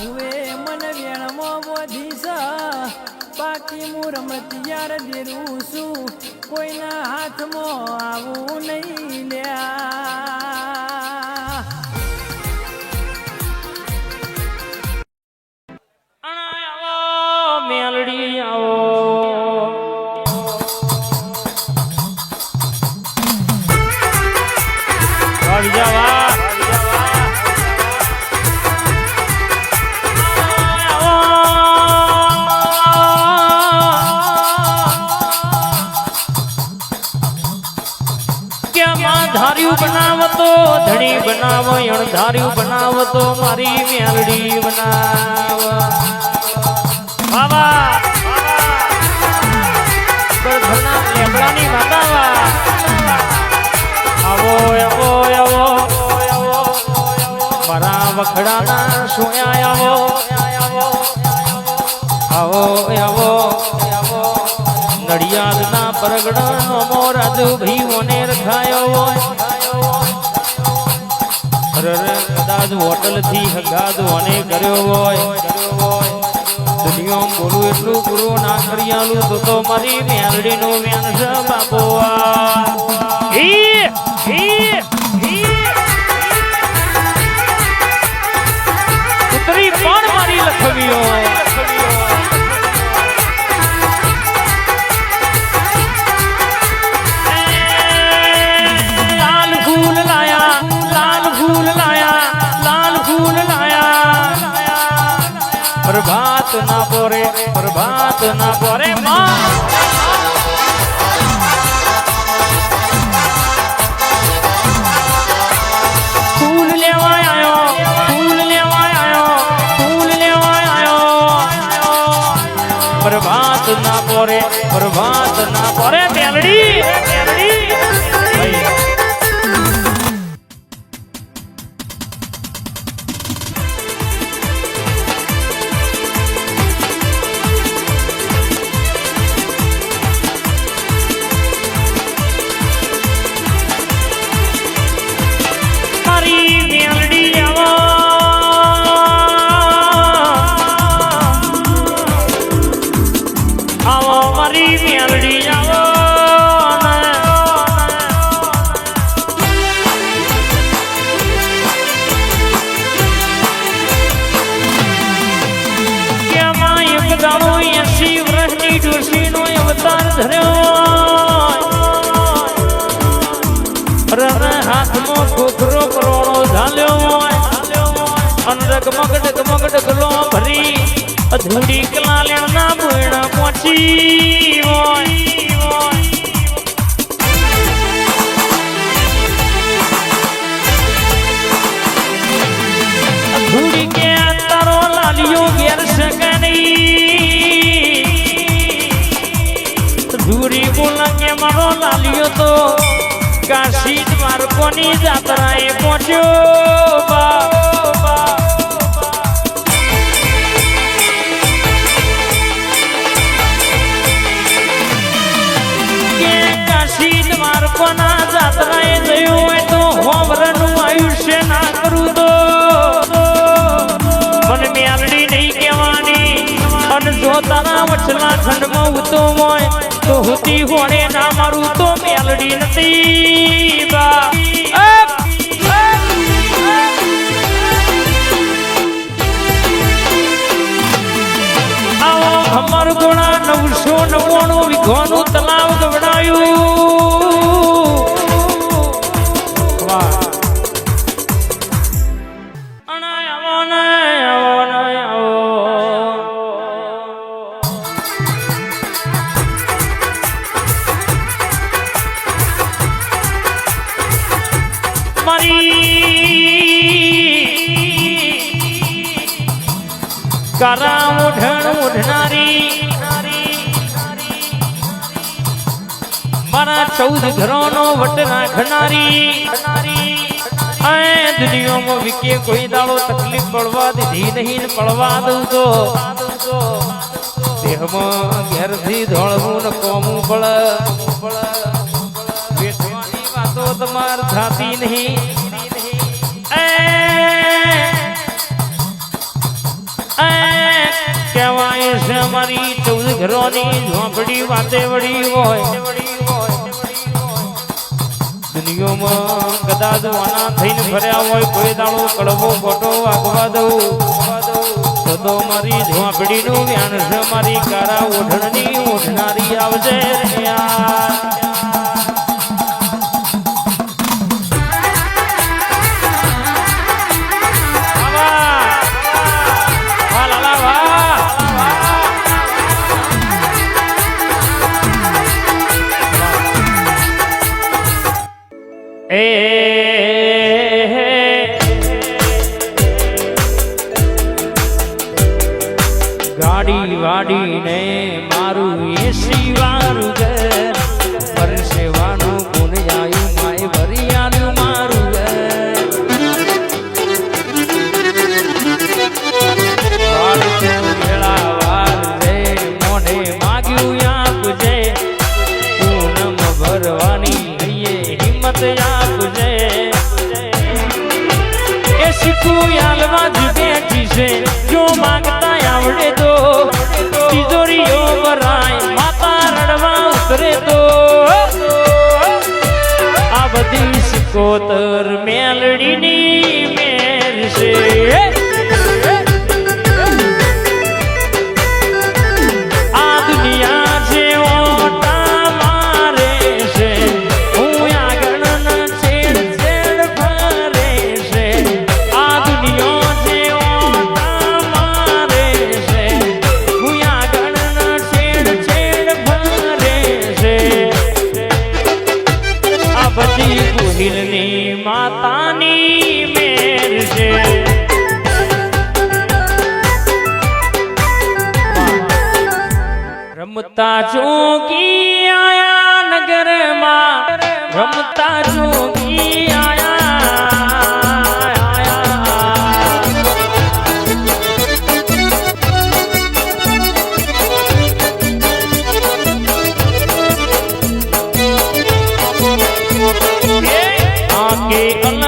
મુએ મન વેણમાં બોધી છે બાકી હું રમતિયાર દેરું છું. કોઈના હાથમાં આવું નહીં લ્યા. ધાર્યું બનાવતો, ધણી બનાવો ધાર્યું બનાવતો, મારી મેલડી બનાવ. બાબા લેબડાની માતા આવો આવો આવો. મારા વખડાના સોયા આવો. આવો આવો. નડિયાદના પરગડાનો મોરાજ ભાઈઓને રખાયો હોય. કદાચ હોટલથી હગાદ ઓને કર્યો હોય. દુનિયામાં બોલું એટલું ગુરુ ના કરિયાલું તો તો મારી મેલડી નું મેન છે બાપો ના પોરે પ્રભાત ના પોરે માં. પ્રભાત ના પોરે પ્રભાત ના પોરે મેલડી હાથમાં કોકરો કરોડો ઝાલ્યો અને ડગમગ ડગમગ ડગલો ભરી. અધૂરી કલા લેણના ભૂણા પહોંચી હોય ધૂરી બોલા કે મારો લાલિયો તો કાશી દ્વારકોની જાત્રાએ પહોંચ્યો બા, દ્વારકોના જાત્રાએ જયું હોય તો હોમરનું આયુષ્ય ના તો? મને મેલડી નહીં કહેવાની. અને જો તારા વચલા ખંડમાં ઉતો હોય તો હુતી હોણે ના મારું તો મેલડી નથી. મારા ચૌદ ઘરોનો વટ રાખનારી દુનિયામાં વિકે કોઈ દાડો તકલીફ પડવા દીધી નહીં પડવા દઉં તો દેહમાં ઘેરથી ધોળવું નહીં. ઘરોની ઝોંપડી વાતે વળી હોય. દુનિયામાં કદાચ વાના થઈને ફર્યા હોય, કોઈ દાણો કડવો ખોટો વાગવા દઉં. તો મારી ઝોંપડીનું વ્યાન છે, મારી કારા ઓઢણની ઓઢનારી આવજે રે યાર. મારું બધી સિકોતર મેલડીની મેર છે. ખીરની માતાની મેર છે. રમતા જોગી આયા નગરમાં રમતા જોગી के अल्लाह